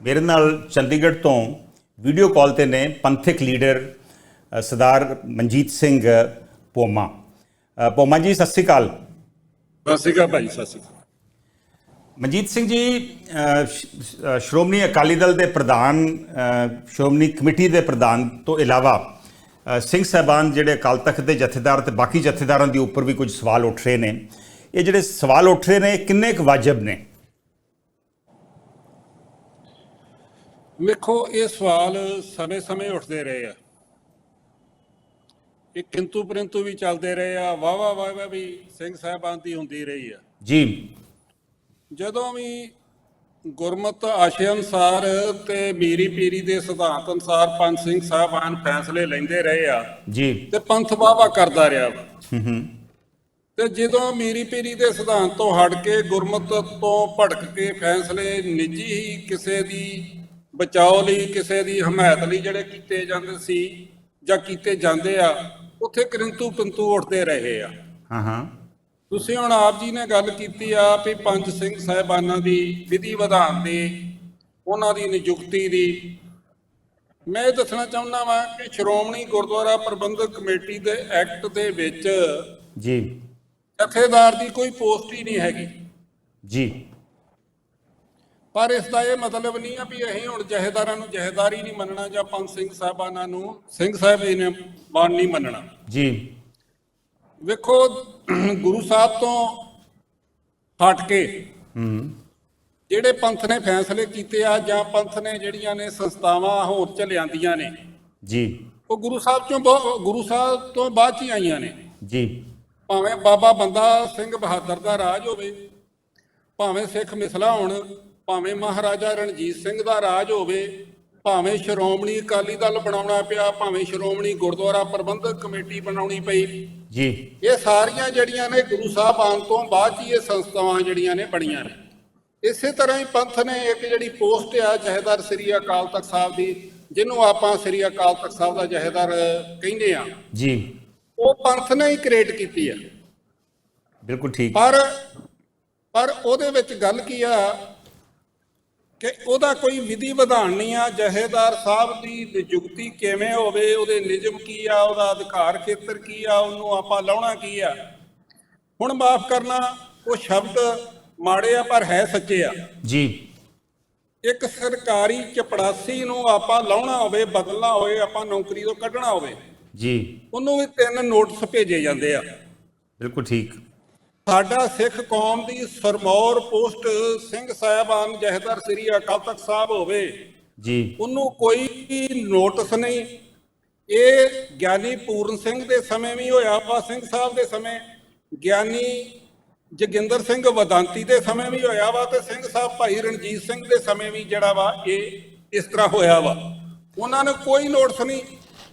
ਮੇਰੇ ਨਾਲ ਚੰਡੀਗੜ੍ਹ ਤੋਂ ਵੀਡੀਓ ਕਾਲ ਤੇ ਨੇ ਪੰਥਕ ਲੀਡਰ ਸਰਦਾਰ ਮਨਜੀਤ ਸਿੰਘ ਪੋਮਾ। ਪੋਮਾ ਜੀ ਸਤਿ ਸ਼੍ਰੀ ਅਕਾਲ। ਸਤਿ ਸ਼੍ਰੀ ਅਕਾਲ ਭਾਈ ਸਤਿ ਸ਼੍ਰੀ ਅਕਾਲ। ਮਨਜੀਤ ਸਿੰਘ ਜੀ ਸ਼੍ਰੋਮਣੀ ਅਕਾਲੀ ਦਲ ਦੇ ਪ੍ਰਧਾਨ ਸ਼੍ਰੋਮਣੀ ਕਮੇਟੀ ਦੇ ਪ੍ਰਧਾਨ ਤੋਂ ਇਲਾਵਾ ਸਿੰਘ ਸਾਹਿਬਾਨ ਜਿਹੜੇ ਅਕਾਲ ਤਖਤ ਦੇ ਜਥੇਦਾਰ ਤੇ ਬਾਕੀ ਜਥੇਦਾਰਾਂ ਦੇ ਉੱਪਰ ਵੀ ਕੁਝ ਸਵਾਲ ਉੱਠ ਰਹੇ ਨੇ। ਇਹ ਜਿਹੜੇ ਸਵਾਲ ਉੱਠ ਰਹੇ ਨੇ ਕਿੰਨੇ ਕੁ ਵਾਜਬ ਨੇ? ਵੇਖੋ ਇਹ ਸਵਾਲ ਸਮੇਂ-ਸਮੇਂ ਉੱਠਦੇ ਰਹੇ ਆ। ਇਹ ਕਿੰਤੂ ਪਰੰਤੂ ਵੀ ਚੱਲਦੇ ਰਹੇ ਆ ਵਾਹ ਵਾਹ ਵੀ ਸਿੰਘ ਸਾਹਿਬਾਨ ਦੀ ਹੁੰਦੀ ਰਹੀ ਆ। ਜੀ। ਜਦੋਂ ਵੀ ਗੁਰਮਤ ਆਸ਼ੇ ਅਨੁਸਾਰ ਤੇ ਮੀਰੀ ਪੀਰੀ ਦੇ ਸਿਧਾਂਤ ਅਨੁਸਾਰ ਪੰਜ ਸਿੰਘ ਸਾਹਿਬਾਨ ਫੈਸਲੇ ਲੈਂਦੇ ਰਹੇ ਆ ਜੀ। ਤੇ ਪੰਥ ਵਾਵਾ ਕਰਦਾ ਰਿਹਾ ਵਾ। ਤੇ ਜਦੋਂ ਮੀਰੀ ਪੀਰੀ ਦੇ ਸਿਧਾਂਤ ਤੋਂ ਹਟ ਕੇ ਗੁਰਮਤ ਤੋਂ ਭਟਕ ਕੇ ਫੈਸਲੇ ਨਿੱਜੀ ਹੀ ਕਿਸੇ ਦੀ ਬਚਾਓ ਲਈ ਕਿਸੇ ਦੀ ਹਮਾਇਤ ਲਈ ਜਿਹੜੇ ਕੀਤੇ ਜਾਂਦੇ ਸੀ ਜਾਂ ਕੀਤੇ ਜਾਂਦੇ ਆ ਉੱਥੇ ਕਿਰੰਤੂ ਪੰਤੂ ਉੱਠਦੇ ਰਹੇ ਆ। ਹਾਂ ਹਾਂ। ਤੁਸੀਂ ਹੁਣ ਆਪ ਜੀ ਨੇ ਗੱਲ ਕੀਤੀ ਆ ਵੀ ਪੰਜ ਸਿੰਘ ਸਾਹਿਬਾਨਾਂ ਦੀ ਵਿਧੀ ਵਿਧਾਨ ਦੀ ਉਹਨਾਂ ਦੀ ਨਿਯੁਕਤੀ ਦੀ। ਮੈਂ ਇਹ ਦੱਸਣਾ ਚਾਹੁੰਦਾ ਵਾਂ ਕਿ ਸ਼੍ਰੋਮਣੀ ਗੁਰਦੁਆਰਾ ਪ੍ਰਬੰਧਕ ਕਮੇਟੀ ਦੇ ਐਕਟ ਦੇ ਵਿੱਚ ਜੀ। ਜਥੇਦਾਰ ਦੀ ਕੋਈ ਪੋਸਟ ਹੀ ਨਹੀਂ ਹੈਗੀ। ਜੀ। ਪਰ ਇਸ ਦਾ ਇਹ ਮਤਲਬ ਨਹੀਂ ਆ ਵੀ ਅਸੀਂ ਹੁਣ ਜਹੇਦਾਰਾਂ ਨੂੰ ਜਹੇਦਾਰ ਹੀ ਨਹੀਂ ਮੰਨਣਾ ਜਾਂ ਪੰਜ ਸਿੰਘ ਸਾਹਿਬਾਨਾਂ ਨੂੰ ਸਿੰਘ ਸਾਹਿਬ ਹੀ ਨੇ ਬਾਣ ਨਹੀਂ ਮੰਨਣਾ। ਜੀ। ਵੇਖੋ ਗੁਰੂ ਸਾਹਿਬ ਤੋਂ ਹਟ ਕੇ ਹੂੰ। ਜਿਹੜੇ ਪੰਥ ਨੇ ਫੈਸਲੇ ਕੀਤੇ ਆ ਜਾਂ ਪੰਥ ਨੇ ਜਿਹੜੀਆਂ ਨੇ ਸੰਸਥਾਵਾਂ ਹੋਰ ਚ ਲਿਆਂਦੀਆਂ ਨੇ ਜੀ। ਉਹ ਗੁਰੂ ਸਾਹਿਬ ਚੋਂ ਗੁਰੂ ਸਾਹਿਬ ਤੋਂ ਬਾਅਦ ਚ ਹੀ ਆਈਆਂ ਨੇ। ਜੀ। ਭਾਵੇਂ ਬਾਬਾ ਬੰਦਾ ਸਿੰਘ ਬਹਾਦਰ ਦਾ ਰਾਜ ਹੋਵੇ ਭਾਵੇਂ ਸਿੱਖ ਮਿਸਲਾ ਹੋਣ ਭਾਵੇਂ ਮਹਾਰਾਜਾ ਰਣਜੀਤ ਸਿੰਘ ਦਾ ਰਾਜ ਹੋਵੇ ਭਾਵੇਂ ਸ਼੍ਰੋਮਣੀ ਅਕਾਲੀ ਦਲ ਬਣਾਉਣਾ ਪਿਆ ਭਾਵੇਂ ਸ਼੍ਰੋਮਣੀ ਗੁਰਦੁਆਰਾ ਪ੍ਰਬੰਧਕ ਕਮੇਟੀ ਬਣਾਉਣੀ ਪਈ। ਜੀ। ਇਹ ਸਾਰੀਆਂ ਜਿਹੜੀਆਂ ਨੇ ਗੁਰੂ ਸਾਹਿਬ ਆਉਣ ਤੋਂ ਬਾਅਦ ਹੀ ਇਹ ਸੰਸਥਾਵਾਂ ਜਿਹੜੀਆਂ ਨੇ ਬਣੀਆਂ ਨੇ। ਇਸੇ ਤਰ੍ਹਾਂ ਹੀ ਪੰਥ ਨੇ ਇੱਕ ਜਿਹੜੀ ਪੋਸਟ ਆ ਜਹੇਦਾਰ ਸ੍ਰੀ ਅਕਾਲ ਤਖਤ ਸਾਹਿਬ ਦੀ ਜਿਹਨੂੰ ਆਪਾਂ ਸ੍ਰੀ ਅਕਾਲ ਤਖਤ ਸਾਹਿਬ ਦਾ ਜਹੇਦਾਰ ਕਹਿੰਦੇ ਆ। ਜੀ। ਉਹ ਪੰਥ ਨੇ ਹੀ ਕ੍ਰੀਏਟ ਕੀਤੀ ਆ। ਬਿਲਕੁਲ ਠੀਕ। ਪਰ ਪਰ ਉਹਦੇ ਵਿੱਚ ਗੱਲ ਕੀ ਆ ਕਿ ਉਹਦਾ ਕੋਈ ਵਿਧੀ ਵਿਧਾਨ ਨਹੀਂ ਆ ਜਹੇਦਾਰ ਸਾਹਿਬ ਦੀ ਨਿਯੁਕਤੀ ਕਿਵੇਂ ਹੋਵੇ ਉਹਦੇ ਨਿਯਮ ਕੀ ਆ ਉਹਦਾ ਅਧਿਕਾਰ ਖੇਤਰ ਕੀ ਆ ਉਹਨੂੰ ਆਪਾਂ ਲਾਉਣਾ ਕੀ ਆ? ਹੁਣ ਮਾਫ ਕਰਨਾ ਉਹ ਸ਼ਬਦ ਮਾੜੇ ਆ ਪਰ ਹੈ ਸੱਚੇ ਆ। ਜੀ। ਇੱਕ ਸਰਕਾਰੀ ਚਪੜਾਸੀ ਨੂੰ ਆਪਾਂ ਲਾਉਣਾ ਹੋਵੇ ਬਦਲਣਾ ਹੋਵੇ ਆਪਾਂ ਨੌਕਰੀ ਤੋਂ ਕੱਢਣਾ ਹੋਵੇ ਜੀ। ਉਹਨੂੰ ਵੀ ਤਿੰਨ ਨੋਟਿਸ ਭੇਜੇ ਜਾਂਦੇ ਆ। ਬਿਲਕੁਲ ਠੀਕ। ਸਾਡਾ ਸਿੱਖ ਕੌਮ ਦੀ ਸਰਮੌਰ ਪੋਸਟ ਸਿੰਘ ਸਾਹਿਬਾਨ ਜਹੇਦਾਰ ਸ੍ਰੀ ਅਕਾਲ ਤਖਤ ਸਾਹਿਬ ਹੋਵੇ ਜੀ। ਉਹਨੂੰ ਕੋਈ ਨੋਟਿਸ ਨਹੀਂ। ਇਹ ਗਿਆਨੀ ਪੂਰਨ ਸਿੰਘ ਦੇ ਸਮੇਂ ਵੀ ਹੋਇਆ ਵਾ ਸਿੰਘ ਸਾਹਿਬ ਦੇ ਸਮੇਂ। ਗਿਆਨੀ ਜੋਗਿੰਦਰ ਸਿੰਘ ਵਦਾਂਤੀ ਦੇ ਸਮੇਂ ਵੀ ਹੋਇਆ ਵਾ ਤੇ ਸਿੰਘ ਸਾਹਿਬ ਭਾਈ ਰਣਜੀਤ ਸਿੰਘ ਦੇ ਸਮੇਂ ਵੀ ਜਿਹੜਾ ਵਾ ਇਹ ਇਸ ਤਰ੍ਹਾਂ ਹੋਇਆ ਵਾ। ਉਹਨਾਂ ਨੇ ਕੋਈ ਨੋਟਿਸ ਨਹੀਂ।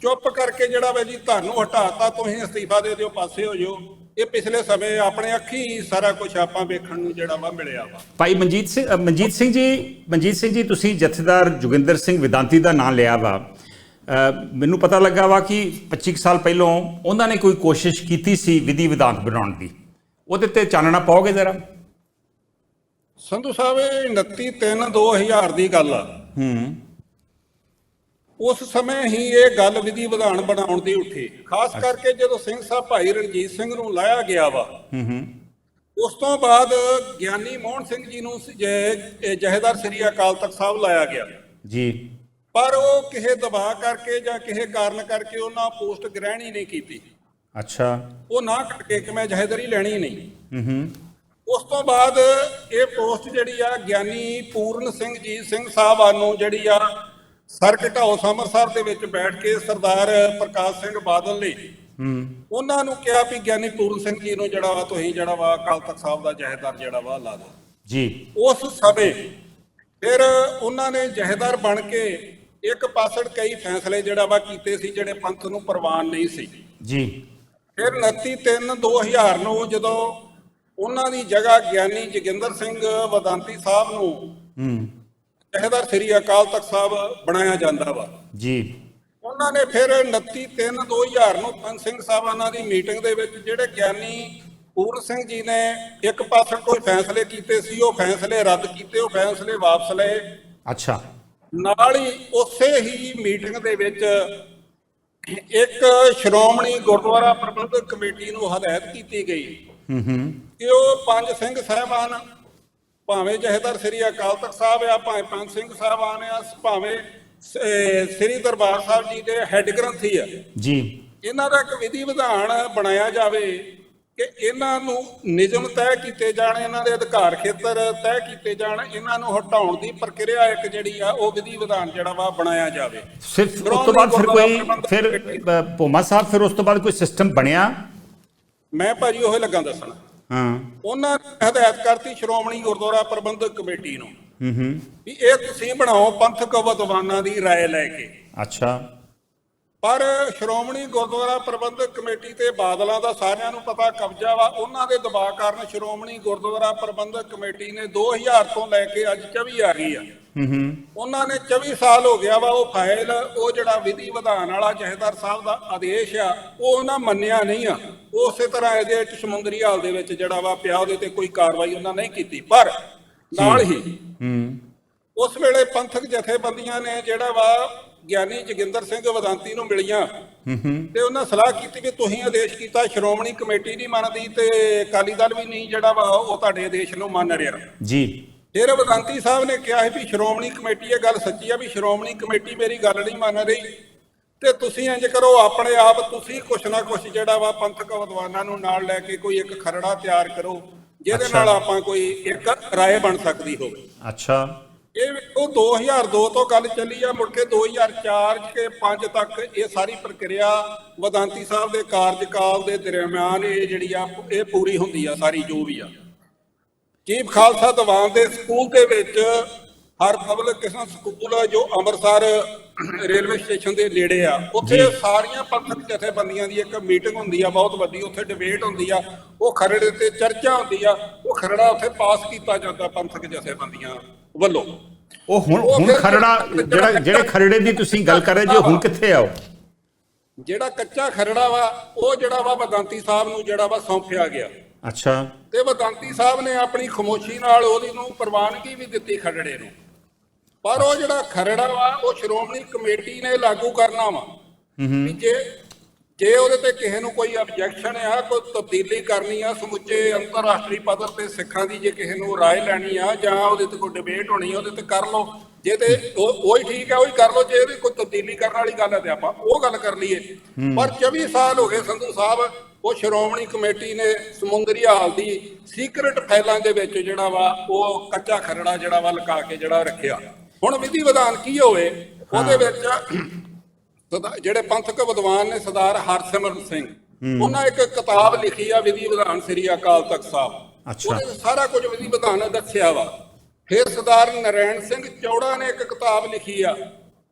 ਚੁੱਪ ਕਰਕੇ ਜਿਹੜਾ ਵਾ ਜੀ ਤੁਹਾਨੂੰ ਹਟਾਤਾ ਤੁਸੀਂ ਅਸਤੀਫਾ ਦੇ ਦਿਓ ਪਾਸੇ ਹੋ ਜਾਓ। ਇਹ ਪਿਛਲੇ ਸਮੇਂ ਆਪਣੇ ਅੱਖੀ ਸਾਰਾ ਕੁਝ ਆਪਾਂ ਵੇਖਣ ਨੂੰ ਜਿਹੜਾ ਵਾ ਮਿਲਿਆ ਵਾ। ਭਾਈ ਮਨਜੀਤ ਸਿੰਘ ਮਨਜੀਤ ਸਿੰਘ ਜੀ ਮਨਜੀਤ ਸਿੰਘ ਜੀ ਤੁਸੀਂ ਜਥੇਦਾਰ ਜੋਗਿੰਦਰ ਸਿੰਘ ਵਿਦਾਂਤੀ ਦਾ ਨਾਮ ਲਿਆ ਵਾ। ਮੈਨੂੰ ਪਤਾ ਲੱਗਾ ਵਾ ਕਿ 25 ਕੁ ਸਾਲ ਪਹਿਲਾਂ ਉਹਨਾਂ ਨੇ ਕੋਈ ਕੋਸ਼ਿਸ਼ ਕੀਤੀ ਸੀ ਵਿਧੀ ਵਿਧਾਨ ਬਣਾਉਣ ਦੀ। ਉਹਦੇ ਤੇ ਚਾਨਣਾ ਪਾਓਗੇ ਜ਼ਰਾ? ਸੰਧੂ ਸਾਹਿਬ ਇਹ 29 3 2000 ਦੀ ਗੱਲ ਆ। ਹੂੰ। ਉਸ ਸਮੇਂ ਹੀ ਇਹ ਗੱਲ ਵਿਧੀ ਵਿਧਾਨ ਬਣਾਉਣ ਦੀ ਉੱਠੀ। ਖਾਸ ਕਰਕੇ ਜਦੋਂ ਸਿੰਘ ਸਾਹਿਬ ਭਾਈ ਰਣਜੀਤ ਸਿੰਘ ਨੂੰ ਲਾਇਆ ਗਿਆ ਵਾ ਹੂੰ ਹੂੰ। ਉਸ ਤੋਂ ਬਾਅਦ ਗਿਆਨੀ ਮੋਹਨ ਸਿੰਘ ਜੀ ਨੂੰ ਜਹੇਦਾਰ ਸ੍ਰੀ ਅਕਾਲ ਤਖਤ ਸਾਹਿਬ ਲਾਇਆ ਗਿਆ। ਜੀ। ਪਰ ਉਹ ਕਿਸੇ ਦਬਾਅ ਕਰਕੇ ਜਾਂ ਕਿਸੇ ਕਾਰਨ ਕਰਕੇ ਉਹਨਾਂ ਪੋਸਟ ਗ੍ਰਹਿਣ ਹੀ ਨਹੀਂ ਕੀਤੀ। ਅੱਛਾ। ਉਹ ਨਾ ਕਰਕੇ ਕਿ ਮੈਂ ਜਹੇਦਾਰੀ ਲੈਣੀ ਨਹੀਂ। ਹੂੰ ਹੂੰ। ਉਸ ਤੋਂ ਬਾਅਦ ਇਹ ਪੋਸਟ ਜਿਹੜੀ ਆ ਗਿਆਨੀ ਪੂਰਨ ਸਿੰਘ ਜੀ ਸਿੰਘ ਸਾਹਿਬਾਨ ਨੂੰ ਜਿਹੜੀ ਆ ਸਰ ਘਟਾਓ ਅੰਮ੍ਰਿਤਸਰ ਦੇ ਵਿੱਚ ਬੈਠ ਕੇ ਸਰਦਾਰ ਪ੍ਰਕਾਸ਼ ਸਿੰਘ ਬਾਦਲ ਨੇ ਹੂੰ। ਉਹਨਾਂ ਨੂੰ ਕਿਹਾ ਵੀ ਗਿਆਨੀ ਪੂਰਨ ਸਿੰਘ ਜੀ ਨੂੰ ਜਿਹੜਾ ਵਾ ਤੁਸੀਂ ਜਿਹੜਾ ਵਾ ਅਕਾਲ ਤਖਤ ਸਾਹਿਬ ਦਾ ਜਹੇਦਾਰ ਜਿਹੜਾ ਵਾ ਲਾ ਦਿਓ। ਜੀ। ਉਸ ਸਮੇਂ ਫਿਰ ਉਹਨਾਂ ਨੇ ਜਹੇਦਾਰ ਬਣ ਕੇ ਇੱਕ ਪਾਸੜ ਕਈ ਫੈਸਲੇ ਜਿਹੜਾ ਵਾ ਕੀਤੇ ਸੀ ਜਿਹੜੇ ਪੰਥ ਨੂੰ ਪ੍ਰਵਾਨ ਨਹੀਂ ਸੀ। ਜੀ। ਫਿਰ 29 3 2000 ਨੂੰ ਜਦੋਂ ਉਹਨਾਂ ਦੀ ਜਗ੍ਹਾ ਗਿਆਨੀ ਜੋਗਿੰਦਰ ਸਿੰਘ ਵਦਾਂਤੀ ਸਾਹਿਬ ਨੂੰ ਜਹੇਦਾਰ ਸ੍ਰੀ ਅਕਾਲ ਤਖਤ ਸਾਹਿਬ ਬਣਾਇਆ ਜਾਂਦਾ ਵਾ। ਜੀ। ਉਹਨਾਂ ਨੇ ਫਿਰ 29 3 2000 ਨੂੰ ਪੰਜ ਸਿੰਘ ਸਾਹਿਬਾਨਾਂ ਦੀ ਮੀਟਿੰਗ ਦੇ ਵਿੱਚ ਜਿਹੜੇ ਗਿਆਨੀ ਪੂਰਨ ਸਿੰਘ ਜੀ ਨੇ ਇੱਕ ਪਾਸੇ ਕੋਈ ਫੈਸਲੇ ਕੀਤੇ ਸੀ ਉਹ ਫੈਸਲੇ ਰੱਦ ਕੀਤੇ ਉਹ ਫੈਸਲੇ ਵਾਪਸ ਲਏ। ਅੱਛਾ। ਨਾਲ ਹੀ ਉਸੇ ਹੀ ਮੀਟਿੰਗ ਦੇ ਵਿੱਚ ਇੱਕ ਸ਼੍ਰੋਮਣੀ ਗੁਰਦੁਆਰਾ ਪ੍ਰਬੰਧਕ ਕਮੇਟੀ ਨੂੰ ਹਦਾਇਤ ਕੀਤੀ ਗਈ ਹੂੰ ਹੂੰ। ਕਿ ਉਹ ਪੰਜ ਸਿੰਘ ਸਾਹਿਬਾਨ ਭਾਵੇਂ ਜਹੇਦਾਰ ਸ੍ਰੀ ਅਕਾਲ ਤਖਤ ਸਾਹਿਬ ਆ ਭਾਵੇਂ ਪੰਜ ਸਿੰਘ ਸਾਹਿਬਾਨ ਆ ਭਾਵੇਂ ਸ੍ਰੀ ਦਰਬਾਰ ਸਾਹਿਬ ਜੀ ਦੇ ਹੈੱਡ ਗ੍ਰੰਥੀ ਆ। ਜੀ। ਇਹਨਾਂ ਦਾ ਇੱਕ ਵਿਧੀ ਵਿਧਾਨ ਬਣਾਇਆ ਜਾਵੇ ਕਿ ਇਹਨਾਂ ਨੂੰ ਨਿਯਮ ਤੈਅ ਕੀਤੇ ਜਾਣ ਇਹਨਾਂ ਦੇ ਅਧਿਕਾਰ ਖੇਤਰ ਤੈਅ ਕੀਤੇ ਜਾਣ ਇਹਨਾਂ ਨੂੰ ਹਟਾਉਣ ਦੀ ਪ੍ਰਕਿਰਿਆ ਇੱਕ ਜਿਹੜੀ ਆ ਉਹ ਵਿਧੀ ਵਿਧਾਨ ਜਿਹੜਾ ਵਾ ਬਣਾਇਆ ਜਾਵੇ। ਸਿਰਫ ਉਸ ਤੋਂ ਬਾਅਦ ਫਿਰ ਕੋਈ ਫਿਰ ਭੋਮਾ ਸਾਹਿਬ ਫਿਰ ਉਸ ਤੋਂ ਬਾਅਦ ਕੋਈ ਸਿਸਟਮ ਬਣਿਆ? ਮੈਂ ਭਾਜੀ ਉਹ ਲੱਗਾ ਦੱਸਣ। ਹਾਂ ਉਹਨਾਂ ਨੇ ਹਦਾਇਤ ਕਰਤੀ ਸ਼੍ਰੋਮਣੀ ਗੁਰਦੁਆਰਾ ਪ੍ਰਬੰਧਕ ਕਮੇਟੀ ਨੂੰ ਹੂੰ ਹੂੰ ਵੀ ਇਹ ਤੁਸੀਂ ਬਣਾਓ ਪੰਥਕ ਵਿਦਵਾਨਾਂ ਦੀ رائے ਲੈ ਕੇ ਅੱਛਾ ਪਰ ਸ਼੍ਰੋਮਣੀ ਗੁਰਦੁਆਰਾ ਪ੍ਰਬੰਧਕ ਕਮੇਟੀ ਤੇ ਬਾਦਲਾਂ ਦਾ ਸਾਰਿਆਂ ਨੂੰ ਪਤਾ ਕਬਜ਼ਾ ਵਾ ਉਹਨਾਂ ਦੇ ਦਬਾਅ ਕਾਰਨ ਸ਼੍ਰੋਮਣੀ ਗੁਰਦੁਆਰਾ ਪ੍ਰਬੰਧਕ ਕਮੇਟੀ ਨੇ 2000 ਤੋਂ ਲੈ ਕੇ ਅੱਜ 24 ਆ ਗਈ ਆ। ਹੂੰ ਹੂੰ। ਉਹਨਾਂ ਨੇ 24 ਸਾਲ ਹੋ ਗਿਆ ਵਾ ਉਹ ਫਾਈਲ ਉਹ ਜਿਹੜਾ ਵਿਧੀ ਵਿਧਾਨ ਵਾਲਾ ਜਹੇਦਾਰ ਸਾਹਿਬ ਦਾ ਆਦੇਸ਼ ਆ ਉਹ ਉਹਨਾਂ ਮੰਨਿਆ ਨਹੀਂ ਆ। ਉਸੇ ਤਰ੍ਹਾਂ ਇਹਦੇ ਵਿੱਚ ਸਮੁੰਦਰੀ ਹਾਲ ਦੇ ਵਿੱਚ ਜਿਹੜਾ ਵਾ ਪਿਆ ਉਹਦੇ ਤੇ ਕੋਈ ਕਾਰਵਾਈ ਉਹਨਾਂ ਨਹੀਂ ਕੀਤੀ। ਪਰ ਨਾਲ ਹੀ ਹੂੰ। ਉਸ ਵੇਲੇ ਪੰਥਕ ਜਥੇਬੰਦੀਆਂ ਨੇ ਜਿਹੜਾ ਵਾ ਗਿਆਨੀ ਜੋਗਿੰਦਰ ਸਿੰਘ ਵਦਾਂਤੀ ਨੂੰ ਮਿਲੀਆਂ। ਹੂੰ ਹੂੰ। ਤੇ ਉਹਨਾਂ ਸਲਾਹ ਕੀਤੀ ਵੀ ਤੁਸੀਂ ਆਦੇਸ਼ ਕੀਤਾ ਸ਼੍ਰੋਮਣੀ ਕਮੇਟੀ ਨਹੀਂ ਮੰਨਦੀ ਤੇ ਅਕਾਲੀ ਦਲ ਵੀ ਨਹੀਂ ਜਿਹੜਾ ਵਾ ਉਹ ਤੁਹਾਡੇ ਆਦੇਸ਼ ਨੂੰ ਮੰਨ ਰਿਹਾ। ਜੀ। ਫਿਰ ਵਦਾਂਤੀ ਸਾਹਿਬ ਨੇ ਕਿਹਾ ਸੀ ਵੀ ਸ਼੍ਰੋਮਣੀ ਕਮੇਟੀ ਇਹ ਗੱਲ ਸੱਚੀ ਆ ਵੀ ਸ਼੍ਰੋਮਣੀ ਕਮੇਟੀ ਮੇਰੀ ਗੱਲ ਨਹੀਂ ਮੰਨ ਰਹੀ। ਤੇ ਤੁਸੀਂ ਇੰਜ ਕਰੋ ਆਪਣੇ ਆਪ ਤੁਸੀਂ ਕੁਛ ਨਾ ਕੁਛ ਜਿਹੜਾ ਵਾ ਪੰਥਕ ਵਿਦਵਾਨਾਂ ਨੂੰ ਨਾਲ ਲੈ ਕੇ ਕੋਈ ਇੱਕ ਖਰੜਾ ਤਿਆਰ ਕਰੋ ਜਿਹਦੇ। ਨਾਲ ਆਪਾਂ ਕੋਈ ਇੱਕ ਰਾਏ ਬਣ ਸਕਦੀ ਹੋਵੇ। ਅੱਛਾ। ਇਹ ਉਹ 2002 ਤੋਂ ਗੱਲ ਚੱਲੀ ਆ ਮੁੜ ਕੇ 2004 ਕੇ 5 ਤੱਕ ਇਹ ਸਾਰੀ ਪ੍ਰਕਿਰਿਆ ਵਦਾਂਤੀ ਸਾਹਿਬ ਦੇ ਕਾਰਜਕਾਲ ਦੇ ਦਰਮਿਆਨ ਇਹ ਜਿਹੜੀ ਆ ਇਹ ਪੂਰੀ ਹੁੰਦੀ ਆ ਸਾਰੀ ਜੋ ਵੀ ਆ। ਚੀਫ ਖਾਲਸਾ ਦੀਵਾਨ ਦੇ ਸਕੂਲ ਦੇ ਵਿੱਚ ਹਰ ਪਬਲਿਕ ਕਿਸਮ ਸਕੂਲ ਆ ਜੋ ਅੰਮ੍ਰਿਤਸਰ ਰੇਲਵੇ ਸਟੇਸ਼ਨ ਦੇ ਨੇੜੇ ਆ। ਉੱਥੇ। ਸਾਰੀਆਂ ਪੰਥਕ ਜਥੇਬੰਦੀਆਂ ਦੀ ਇੱਕ ਮੀਟਿੰਗ ਹੁੰਦੀ ਆ ਬਹੁਤ ਵੱਡੀ। ਉੱਥੇ ਡਿਬੇਟ ਹੁੰਦੀ ਆ ਉਹ ਖਰੜੇ ਤੇ ਚਰਚਾ ਹੁੰਦੀ ਆ ਉਹ ਖਰੜਾ ਉੱਥੇ ਪਾਸ ਕੀਤਾ ਜਾਂਦਾ ਪੰਥਕ ਜਥੇਬੰਦੀਆਂ। ਵੱਲੋਂ। ਉਹ ਹੁਣ ਉਹ ਹੁਣ ਖਰੜਾ ਜਿਹੜਾ ਜਿਹੜੇ ਖਰੜੇ ਦੀ ਤੁਸੀਂ ਗੱਲ ਕਰ ਰਹੇ ਜੀ ਉਹ ਹੁਣ ਕਿੱਥੇ ਆਓ ਜਿਹੜਾ ਕੱਚਾ ਖਰੜਾ ਵਾ ਉਹ ਜਿਹੜਾ ਵਾ ਵਦਾਂਤੀ ਸਾਹਿਬ ਨੂੰ ਜਿਹੜਾ ਵਾ ਸੌਂਪਿਆ ਗਿਆ। ਅੱਛਾ। ਤੇ ਵਦਾਂਤੀ ਸਾਹਿਬ ਨੇ ਆਪਣੀ ਖਮੋਸ਼ੀ ਨਾਲ ਉਹਦੀ ਨੂੰ ਪ੍ਰਵਾਨਗੀ ਵੀ ਦਿੱਤੀ ਖਰੜੇ ਨੂੰ। ਪਰ ਉਹ ਜਿਹੜਾ ਖਰੜਾ ਵਾ ਉਹ ਸ਼੍ਰੋਮਣੀ ਕਮੇਟੀ ਨੇ ਲਾਗੂ ਕਰਨਾ ਵਾ ਵੀ ਜੇ ਜੇ ਉਹਦੇ ਤੇ ਕਿਸੇ ਨੂੰ ਕੋਈ ਆਬਜੈਕਸ਼ਨ ਆ ਕੋਈ ਤਬਦੀਲੀ ਕਰਨੀ ਆ ਸਮੁੱਚੇ ਅੰਤਰਰਾਸ਼ਟਰੀ ਪੱਧਰ ਤੇ ਸਿੱਖਾਂ ਦੀ ਜੇ ਕਿਸੇ ਨੂੰ رائے ਲੈਣੀ ਆ ਜਾਂ ਉਹਦੇ ਤੇ ਕੋਈ ਡਿਬੇਟ ਹੋਣੀ ਆ ਉਹਦੇ ਤੇ ਕਰ ਲਓ ਜੇ ਤੇ ਉਹ ਉਹੀ ਠੀਕ ਆ ਉਹੀ ਕਰ ਲਓ ਜੇ ਇਹਦੀ ਕੋਈ ਤਬਦੀਲੀ ਕਰਨ ਵਾਲੀ ਗੱਲ ਹੈ ਤੇ ਆਪਾਂ ਉਹ ਗੱਲ ਕਰ ਲਈਏ ਪਰ 24 ਸਾਲ ਹੋ ਗਏ ਸੰਧੂ ਸਾਹਿਬ ਉਹ ਸ਼੍ਰੋਮਣੀ ਕਮੇਟੀ ਨੇ ਸਮੁੰਦਰੀ ਹਾਲ ਦੀ ਸੀਕ੍ਰੀਟ ਫਾਈਲਾਂ ਦੇ ਵਿੱਚ ਜਿਹੜਾ ਵਾ ਉਹ ਕੱਚਾ ਖਰੜਾ ਜਿਹੜਾ ਵਾ ਲੁਕਾ ਕੇ ਜਿਹੜਾ ਰੱਖਿਆ ਹੁਣ ਵਿਧੀ ਵਿਧਾਨ ਕੀ ਹੋਵੇ ਉਹਦੇ ਵਿੱਚ ਸਦਾ- ਜਿਹੜੇ ਪੰਥਕ ਵਿਦਵਾਨ ਨੇ ਸਰਦਾਰ ਹਰਸਿਮਰਨ ਸਿੰਘ ਉਹਨਾਂ ਇੱਕ ਕਿਤਾਬ ਲਿਖੀ ਆ ਵਿਧੀ ਵਿਧਾਨ ਸ੍ਰੀ ਅਕਾਲ ਤਖਤ ਸਾਹਿਬ। ਅੱਛਾ। ਸਾਰਾ ਕੁਝ ਵਿਧੀ ਵਿਧਾਨ ਦੱਸਿਆ ਵਾ। ਫਿਰ ਸਰਦਾਰ ਨਰੈਣ ਸਿੰਘ ਚੌੜਾ ਨੇ ਇੱਕ ਕਿਤਾਬ ਲਿਖੀ ਆ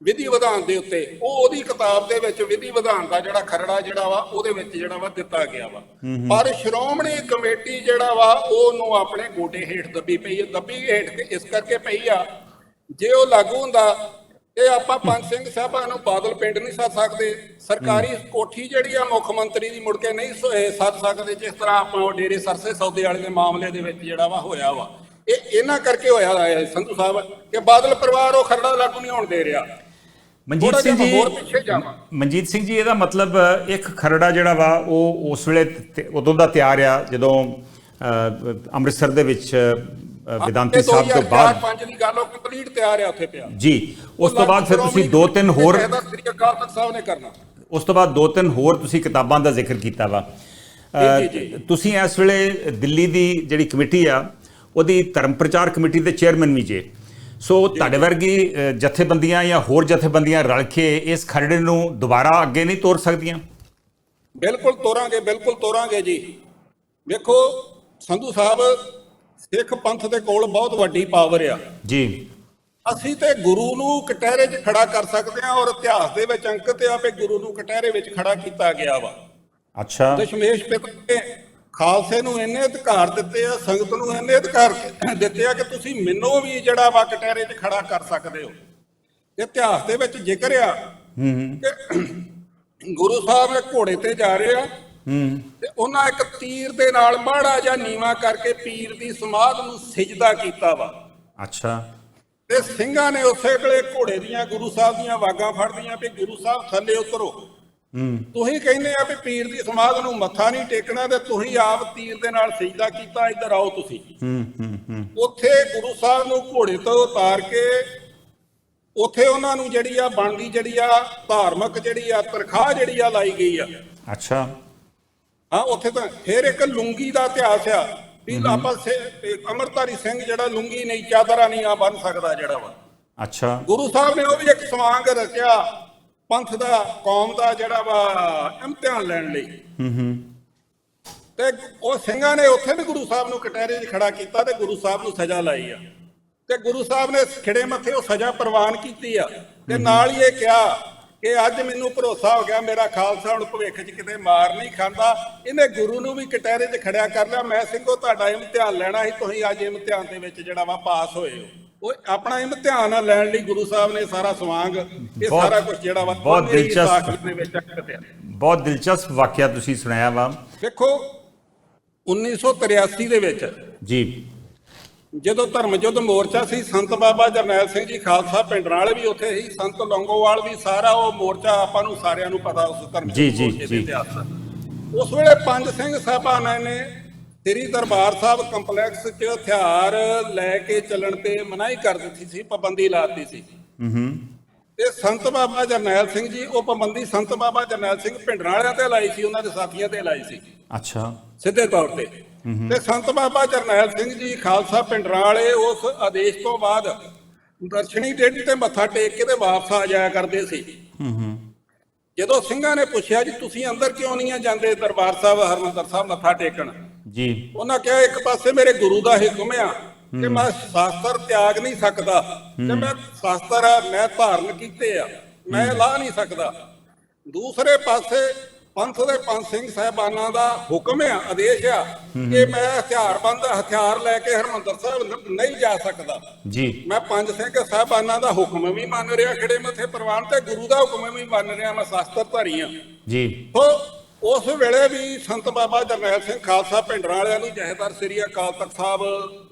ਵਿਧੀ ਵਿਧਾਨ ਦੇ ਉੱਤੇ। ਉਹ ਉਹਦੀ ਕਿਤਾਬ ਦੇ ਵਿੱਚ ਵਿਧੀ ਵਿਧਾਨ ਦਾ ਜਿਹੜਾ ਖਰੜਾ ਜਿਹੜਾ ਵਾ ਉਹਦੇ ਵਿੱਚ ਜਿਹੜਾ ਵਾ ਦਿੱਤਾ ਗਿਆ ਵਾ। ਪਰ ਸ਼੍ਰੋਮਣੀ ਕਮੇਟੀ ਜਿਹੜਾ ਵਾ ਉਹਨੂੰ ਆਪਣੇ ਗੋਡੇ ਹੇਠ ਦੱਬੀ ਪਈ ਹੈ ਦੱਬੀ ਹੇਠ ਇਸ ਕਰਕੇ ਪਈ ਆ ਜੇ ਉਹ ਲਾਗੂ ਹੁੰਦਾ ਇਹ ਆਪਾਂ ਪੰਜ ਸਿੰਘ ਸਾਹਿਬਾਂ ਨੂੰ ਬਾਦਲ ਪਿੰਡ ਨਹੀਂ ਸੱਦ ਸਕਦੇ। ਸਰਕਾਰੀ ਕੋਠੀ ਜਿਹੜੀ ਆ ਮੁੱਖ ਮੰਤਰੀ ਦੀ ਮੁੜ ਕੇ ਨਹੀਂ ਸੱਦ ਸਕਦੇ ਜਿਸ ਤਰ੍ਹਾਂ ਆਪਾਂ ਉਹ ਡੇਰੇ ਸਰਸੇ ਸੌਦੇ ਵਾਲੇ ਦੇ ਮਾਮਲੇ ਦੇ ਵਿੱਚ ਜਿਹੜਾ ਵਾ ਹੋਇਆ ਵਾ। ਇਹ ਇਹਨਾਂ ਕਰਕੇ ਹੋਇਆ ਹੈ ਸੰਧੂ ਸਾਹਿਬ ਕਿ ਬਾਦਲ ਪਰਿਵਾਰ ਉਹ ਖਰੜਾ ਲਾਗੂ ਨਹੀਂ ਹੋਣ ਦੇ ਰਿਹਾ। ਮਨਜੀਤ ਸਿੰਘ ਜੀ ਮਨਜੀਤ ਸਿੰਘ ਜੀ ਇਹਦਾ ਮਤਲਬ ਇੱਕ ਖਰੜਾ ਜਿਹੜਾ ਵਾ ਉਹ ਉਸ ਵੇਲੇ ਉਦੋਂ ਦਾ ਤਿਆਰ ਆ ਜਦੋਂ ਅੰਮ੍ਰਿਤਸਰ ਦੇ ਵਿੱਚ ਵਿਦਾਂਤੀ ਸਾਹਿਬ ਤੋਂ ਬਾਅਦ 5 ਦੀ ਗੱਲ ਉਹ ਕੰਪਲੀਟ ਤਿਆਰ ਆ ਉੱਥੇ ਪਿਆ। ਜੀ ਉਸ ਤੋਂ ਬਾਅਦ ਫਿਰ ਤੁਸੀਂ ਦੋ ਤਿੰਨ ਹੋਰ ਸ੍ਰੀ ਅਕਾਲ ਤਖਤ ਸਾਹਿਬ ਨੇ ਕਰਨਾ। ਉਸ ਤੋਂ ਬਾਅਦ ਦੋ ਤਿੰਨ ਹੋਰ ਤੁਸੀਂ ਕਿਤਾਬਾਂ ਦਾ ਜ਼ਿਕਰ ਕੀਤਾ ਵਾ। ਤੁਸੀਂ ਇਸ ਵੇਲੇ ਦਿੱਲੀ ਦੀ ਜਿਹੜੀ ਕਮੇਟੀ ਆ ਉਹਦੀ ਧਰਮ ਪ੍ਰਚਾਰ ਕਮੇਟੀ ਦੇ ਚੇਅਰਮੈਨ ਵੀ ਜੇ। ਸੋ ਤੁਹਾਡੇ ਵਰਗੀ ਜਥੇਬੰਦੀਆਂ ਜਾਂ ਹੋਰ ਜਥੇਬੰਦੀਆਂ ਰਲ ਕੇ ਇਸ ਖਰੜੇ ਨੂੰ ਦੁਬਾਰਾ ਅੱਗੇ ਨਹੀਂ ਤੋਰ ਸਕਦੀਆਂ? ਬਿਲਕੁਲ ਤੋਰਾਂਗੇ ਬਿਲਕੁਲ ਤੋਰਾਂਗੇ ਜੀ। ਵੇਖੋ ਸੰਧੂ ਸਾਹਿਬ ਸਿੱਖ ਪੰਥ ਦੇ ਕੋਲ ਬਹੁਤ ਵੱਡੀ ਪਾਵਰ ਆ। ਜੀ। ਅਸੀਂ ਤੇ ਗੁਰੂ ਨੂੰ ਕਟਹਿਰੇ 'ਚ ਖੜਾ ਕਰ ਸਕਦੇ ਹਾਂ ਔਰ ਇਤਿਹਾਸ ਦੇ ਵਿੱਚ ਅੰਕਿਤ ਆ ਵੀ ਗੁਰੂ ਨੂੰ ਕਟਹਿਰੇ ਵਿੱਚ ਖੜਾ ਕੀਤਾ ਗਿਆ ਵਾ। ਅੱਛਾ। ਦਸ਼ਮੇਸ਼ ਪਿਤਾ ਨੇ ਖਾਲਸੇ ਨੂੰ ਇੰਨੇ ਅਧਿਕਾਰ ਦਿੱਤੇ ਆ ਸੰਗਤ ਨੂੰ ਇੰਨੇ ਅਧਿਕਾਰ ਦਿੱਤੇ ਆ ਕਿ ਤੁਸੀਂ ਮੈਨੂੰ ਵੀ ਜਿਹੜਾ ਵਾ ਕਟਹਿਰੇ 'ਚ ਖੜਾ ਕਰ ਸਕਦੇ ਹੋ। ਇਤਿਹਾਸ ਦੇ ਵਿੱਚ ਜ਼ਿਕਰ ਆ ਕਿ ਗੁਰੂ ਸਾਹਿਬ ਘੋੜੇ ਤੇ ਜਾ ਰਹੇ ਆ ਹੂੰ। ਤੇ ਉਹਨਾਂ ਇੱਕ ਤੀਰ ਦੇ ਨਾਲ ਮਾੜਾ ਜਾਂ ਨੀਵਾ ਕਰਕੇ ਪੀਰ ਦੀ ਸਮਾਧ ਨੂੰ ਸਿਜਦਾ ਕੀਤਾ ਵਾ। ਅੱਛਾ। ਤੇ ਸਿੰਘਾਂ ਨੇ ਉਸੇ ਵੇਲੇ ਘੋੜੇ ਦੀਆਂ ਗੁਰੂ ਸਾਹਿਬ ਦੀਆਂ ਵਾਗਾਂ ਫੜਦੀਆਂ ਵੀ ਗੁਰੂ ਸਾਹਿਬ ਥੱਲੇ ਉਤਰੋ। ਹੂੰ। ਤੁਸੀਂ ਕਹਿੰਦੇ ਆ ਵੀ ਪੀਰ ਦੀ ਸਮਾਧ ਨੂੰ ਮੱਥਾ ਨਹੀਂ ਟੇਕਣਾ ਤੇ ਤੁਸੀਂ ਆਪ ਤੀਰ ਦੇ ਨਾਲ ਸਜਦਾ ਕੀਤਾ ਇੱਧਰ ਆਓ ਤੁਸੀਂ। ਹੂੰ ਹੂੰ ਹੂੰ। ਉੱਥੇ ਗੁਰੂ ਸਾਹਿਬ ਨੂੰ ਘੋੜੇ ਤੋਂ ਉਤਾਰ ਕੇ ਉੱਥੇ ਉਹਨਾਂ ਨੂੰ ਜਿਹੜੀ ਆ ਬਣਦੀ ਜਿਹੜੀ ਆ ਧਾਰਮਿਕ ਜਿਹੜੀ ਆ ਤਰਖਾਹ ਜਿਹੜੀ ਆ ਲਾਈ ਗਈ ਆ। ਅੱਛਾ। ਹਾਂ ਉੱਥੇ ਤਾਂ ਫਿਰ ਇੱਕ ਲੁੰਗੀ ਦਾ ਇਤਿਹਾਸ ਆ ਵੀ ਆਪਾਂ ਅਮਰਤਾਰੀ ਸਿੰਘ ਜਿਹੜਾ ਲੁੰਗੀ ਨਹੀਂ ਚਾਦਰਾ ਨਹੀਂ ਆ ਬਣ ਸਕਦਾ ਜਿਹੜਾ ਵਾ। ਅੱਛਾ। ਗੁਰੂ ਸਾਹਿਬ ਨੇ ਉਹ ਵੀ ਇੱਕ ਸਵਾਂਗ ਰਚਿਆ ਪੰਥ ਦਾ ਕੌਮ ਦਾ ਜਿਹੜਾ ਵਾ ਇਮਤਿਹਾਨ ਲੈਣ ਲਈ। ਹੂੰ ਹੂੰ। ਤੇ ਉਹ ਸਿੰਘਾਂ ਨੇ ਉੱਥੇ ਵੀ ਗੁਰੂ ਸਾਹਿਬ ਨੂੰ ਕਟਹਿਰੇ 'ਚ ਖੜਾ ਕੀਤਾ ਤੇ ਗੁਰੂ ਸਾਹਿਬ ਨੂੰ ਸਜ਼ਾ ਲਾਈ ਆ। ਤੇ ਗੁਰੂ ਸਾਹਿਬ ਨੇ ਖਿੜੇ ਮੱਥੇ ਉਹ ਸਜ਼ਾ ਪ੍ਰਵਾਨ ਕੀਤੀ ਆ। ਤੇ ਨਾਲ ਹੀ ਇਹ ਕਿਹਾ ਕਿ ਅੱਜ ਮੈਨੂੰ ਭਰੋਸਾ ਹੋ ਗਿਆ ਮੇਰਾ ਖਾਲਸਾ ਹੁਣ ਭਵਿੱਖ 'ਚ ਕਿਤੇ ਮਾਰ ਨਹੀਂ ਖਾਂਦਾ। ਇਹਨੇ ਗੁਰੂ ਨੂੰ ਵੀ ਕਟਹਿਰੇ 'ਚ ਖੜਿਆ ਕਰ ਲਿਆ ਮੈਂ ਸਿੰਘੋ ਤੁਹਾਡਾ ਇਮਤਿਹਾਨ ਲੈਣਾ ਸੀ ਤੁਸੀਂ ਅੱਜ ਇਮਤਿਹਾਨ ਦੇ ਵਿੱਚ ਜਿਹੜਾ ਵਾ ਪਾਸ ਹੋਏ ਹੋ। ਉਹ ਆਪਣਾ ਇਮਤਿਹਾਨ ਲੈਣ ਲਈ ਗੁਰੂ ਸਾਹਿਬ ਨੇ ਸਾਰਾ ਸਵਾਂਗ ਇਹ ਸਾਰਾ ਕੁਝ ਜਿਹੜਾ ਵਾ ਬਹੁਤ ਦਿਲਚਸਪ। ਦੇ ਵਿੱਚ ਬਹੁਤ ਦਿਲਚਸਪ ਵਾਕਿਆ ਤੁਸੀਂ ਸੁਣਾਇਆ ਵਾ। ਦੇਖੋ 1983 ਦੇ ਵਿੱਚ ਜੀ। ਜਦੋਂ ਧਰਮ ਯੁੱਧ ਮੋਰਚਾ ਸੀ ਸੰਤ ਬਾਬਾ ਜਰਨੈਲ ਸਿੰਘ ਜੀ ਖਾਲਸਾ ਪਿੰਡ ਵਾਲੇ ਵੀ ਉੱਥੇ ਸੀ ਸੰਤ ਲੌਂਗੋਵਾਲ ਵੀ ਸਾਰਾ ਉਹ ਮੋਰਚਾ ਆਪਾਂ ਨੂੰ ਸਾਰਿਆਂ ਨੂੰ ਪਤਾ ਉਸ ਧਰਮ ਜੀ, ਜੀ, ਜੀ। ਉਸ ਵੇਲੇ ਪੰਜ ਸਿੰਘ ਸਾਹਿਬਾਨਾਂ ਨੇ ਸ੍ਰੀ ਦਰਬਾਰ ਸਾਹਿਬ ਕੰਪਲੈਕਸ 'ਚ ਹਥਿਆਰ ਲੈ ਕੇ ਚੱਲਣ ਤੇ ਮਨਾਹੀ ਕਰ ਦਿੱਤੀ ਸੀ ਪਾਬੰਦੀ ਲਾਤੀ ਸੀ। ਹੂੰ ਹੂੰ। ਤੇ ਸੰਤ ਬਾਬਾ ਜਰਨੈਲ ਸਿੰਘ ਜੀ ਉਹ ਪਾਬੰਦੀ ਸੰਤ ਬਾਬਾ ਜਰਨੈਲ ਸਿੰਘ ਪਿੰਡ ਵਾਲਿਆਂ ਤੇ ਲਾਈ ਸੀ ਉਹਨਾਂ ਦੇ ਸਾਥੀਆਂ ਤੇ ਲਾਈ ਸੀ। ਅੱਛਾ। ਸਿੱਧੇ ਤੌਰ ਤੇ। ਤੇ ਸੰਤ ਬਾਬਾ ਜਰਨੈਲ ਸਿੰਘ ਜੀ ਖਾਲਸਾ ਪਿੰਡਰਾਂ ਵਾਲੇ ਉਸ ਆਦੇਸ਼ ਤੋਂ ਬਾਅਦ ਦਰਸ਼ਨੀ ਡੇਢ ਤੇ ਮੱਥਾ ਟੇਕ ਕੇ ਤੇ ਵਾਪਸ ਆ ਜਾਇਆ ਕਰਦੇ ਸੀ। ਹੂੰ ਹੂੰ। ਜਦੋਂ ਸਿੰਘਾਂ ਨੇ ਪੁੱਛਿਆ ਜੀ ਤੁਸੀਂ ਅੰਦਰ ਕਿਉਂ ਨਹੀਂ ਜਾਂਦੇ ਦਰਬਾਰ ਸਾਹਿਬ ਹਰਮੰਦਰ ਸਾਹਿਬ ਮੱਥਾ ਟੇਕਣ? ਜੀ। ਉਹਨਾਂ ਕਿਹਾ ਇੱਕ ਪਾਸੇ ਮੇਰੇ ਗੁਰੂ ਦਾ ਹੁਕਮ ਆ ਕਿ ਮੈਂ ਸ਼ਾਸਤਰ ਤਿਆਗ ਨਹੀਂ ਸਕਦਾ ਤੇ ਮੈਂ ਸ਼ਾਸਤਰ ਮੈਂ ਧਾਰਨ ਕੀਤੇ ਆ ਮੈਂ ਲਾ ਨਹੀਂ ਸਕਦਾ। ਦੂਸਰੇ ਪਾਸੇ ਪੰਥ ਦੇ ਪੰਜ ਸਿੰਘ ਸਾਹਿਬਾਨਾਂ ਦਾ ਹੁਕਮ ਆ ਆਦੇਸ਼ ਆ ਕਿ ਮੈਂ ਹਥਿਆਰਬੰਦ ਹਥਿਆਰ ਲੈ ਕੇ ਹਰਮੰਦਰ ਸਾਹਿਬ ਨਹੀਂ ਜਾ ਸਕਦਾ। ਜੀ। ਮੈਂ ਪੰਜ ਸਿੰਘ ਸਾਹਿਬਾਨਾਂ ਦਾ ਹੁਕਮ ਵੀ ਮੰਨ ਰਿਹਾ ਖੜੇ ਮੱਥੇ ਪ੍ਰਵਾਨ ਤੇ ਗੁਰੂ ਦਾ ਹੁਕਮ ਵੀ ਮੰਨ ਰਿਹਾ ਮੈਂ ਸ਼ਾਸਤਰ ਧਾਰੀ ਆ ਜੀ। ਸੋ ਉਸ ਵੇਲੇ ਵੀ ਸੰਤ ਬਾਬਾ ਜਰਨੈਲ ਸਿੰਘ ਖਾਲਸਾ ਪਿੰਡਰਾਂ ਵਾਲਿਆਂ ਨੂੰ ਜਹੇਦਾਰ ਸ੍ਰੀ ਅਕਾਲ ਤਖਤ ਸਾਹਿਬ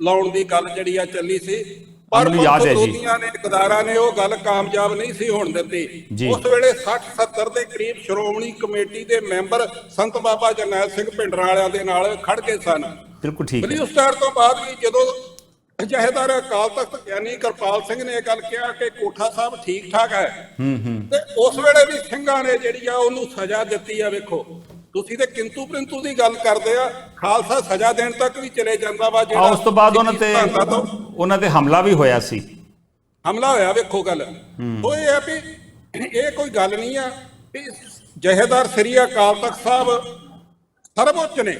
ਲਾਉਣ ਦੀ ਗੱਲ ਜਿਹੜੀ ਆ ਚੱਲੀ ਸੀ ਪਰ ਮੈਨੂੰ ਯਾਦ ਹੈ ਜੀ। ਦੋਦੀਆਂ ਨੇ ਇਕਦਾਰਾਂ ਨੇ ਉਹ ਗੱਲ ਕਾਮਯਾਬ ਨਹੀਂ ਸੀ ਹੋਣ ਦਿੱਤੀ। ਉਸ ਵੇਲੇ 60 70 ਦੇ ਕਰੀਬ ਸ਼੍ਰੋਮਣੀ ਕਮੇਟੀ ਦੇ ਮੈਂਬਰ ਸੰਤ ਬਾਬਾ ਜਰਨੈਲ ਸਿੰਘ ਪਿੰਡਰਾਂ ਵਾਲਿਆਂ ਦੇ ਨਾਲ ਖੜ ਕੇ ਸਨ। ਬਿਲਕੁਲ ਠੀਕ ਹੈ। ਬਲੀ ਸਟਾਰ ਤੋਂ ਬਾਅਦ ਵੀ ਜਦੋਂ ਜਹੇਦਾਰ ਅਕਾਲ ਤਖਤ ਗਿਆਨੀ ਕਿਰਪਾਲ ਸਿੰਘ ਨੇ ਇਹ ਗੱਲ ਕਿਹਾ ਕਿ ਕੋਠਾ ਸਾਹਿਬ ਠੀਕ ਠਾਕ ਹੈ ਹੂੰ ਹੂੰ। ਤੇ ਉਸ ਵੇਲੇ ਵੀ ਸਿੰਘਾਂ ਨੇ ਜਿਹੜੀ ਆ ਉਹਨੂੰ ਸਜ਼ਾ ਦਿੱਤੀ ਆ ਵੇਖੋ। ਤੁਸੀਂ ਤੇ ਕਿੰਤੂ ਪ੍ਰਿੰਤੂ ਦੀ ਗੱਲ ਕਰਦੇ ਆ ਖਾਲਸਾ ਸਜ਼ਾ ਦੇਣ ਤੱਕ ਵੀ ਚਲੇ ਜਾਂਦਾ ਵਾ ਆ ਉਸ ਤੋਂ ਬਾਅਦ ਉਹਨਾਂ ਤੇ ਉਹਨਾਂ ਤੇ ਹਮਲਾ ਵੀ ਹੋਇਆ ਸੀ। ਹਮਲਾ ਹੋਇਆ ਵੇਖੋ ਗੱਲ। ਉਹ ਇਹ ਆ ਵੀ ਇਹ ਕੋਈ ਗੱਲ ਨਹੀਂ ਆ ਵੀ ਜਹੇਦਾਰ ਸ੍ਰੀ ਅਕਾਲ ਤਖਤ ਸਾਹਿਬ ਸਰਵਉੱਚ ਨੇ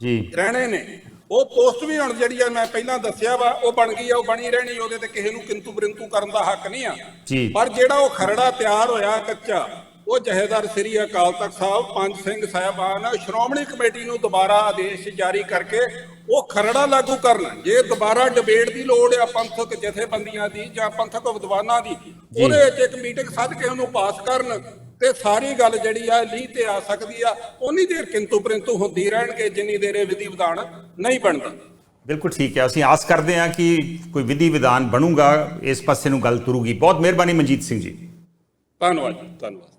ਜੀ। ਰਹਿਣੇ ਨੇ। ਉਹ ਪੋਸਟ ਵੀ ਹੁਣ ਜਿਹੜੀ ਆ ਮੈਂ ਪਹਿਲਾਂ ਦੱਸਿਆ ਵਾ ਉਹ ਬਣ ਗਈ ਆ ਉਹ ਬਣੀ ਰਹਿਣੀ ਉਹਦੇ ਤੇ ਕਿਸੇ ਨੂੰ ਕਿੰਤੂ ਪਰੰਤੂ ਕਰਨ ਦਾ ਹੱਕ ਨਹੀਂ ਆ। ਪਰ ਜਿਹੜਾ ਉਹ ਖਰੜਾ ਤਿਆਰ ਹੋਇਆ ਕੱਚਾ ਉਹ ਜਹੇਦਾਰ ਸ੍ਰੀ ਅਕਾਲ ਤਖਤ ਸਾਹਿਬ ਪੰਜ ਸਿੰਘ ਸਾਹਿਬਾਨ ਸ਼੍ਰੋਮਣੀ ਕਮੇਟੀ ਨੂੰ ਦੁਬਾਰਾ ਆਦੇਸ਼ ਜਾਰੀ ਕਰਕੇ ਉਹ ਖਰੜਾ ਲਾਗੂ ਕਰਨ। ਜੇ ਦੁਬਾਰਾ ਡਿਬੇਟ ਦੀ ਲੋੜ ਆ ਪੰਥਕ ਜਥੇਬੰਦੀਆਂ ਦੀ ਜਾਂ ਪੰਥਕ ਵਿਦਵਾਨਾਂ ਦੀ ਉਹਦੇ ਵਿੱਚ ਇੱਕ ਮੀਟਿੰਗ ਸੱਦ ਕੇ ਉਹਨੂੰ ਪਾਸ ਕਰਨ ਤੇ ਸਾਰੀ ਗੱਲ ਜਿਹੜੀ ਆ ਲੀਹ ਤੇ ਆ ਸਕਦੀ ਆ ਉਨੀ ਦੇਰ ਕਿੰਤੂ ਪਰੰਤੂ ਹੁੰਦੀ ਰਹਿਣਗੇ ਜਿੰਨੀ ਦੇਰ ਇਹ ਵਿਧੀ ਵਿਧਾਨ ਨਹੀਂ ਬਣਦਾ। ਬਿਲਕੁਲ ਠੀਕ ਹੈ ਅਸੀਂ ਆਸ ਕਰਦੇ ਹਾਂ ਕਿ ਕੋਈ ਵਿਧੀ ਵਿਧਾਨ ਬਣੂਗਾ ਇਸ ਪਾਸੇ ਨੂੰ ਗੱਲ ਤੁਰੂਗੀ। ਬਹੁਤ ਮਿਹਰਬਾਨੀ ਮਨਜੀਤ ਸਿੰਘ ਜੀ। ਧੰਨਵਾਦ ਧੰਨਵਾਦ।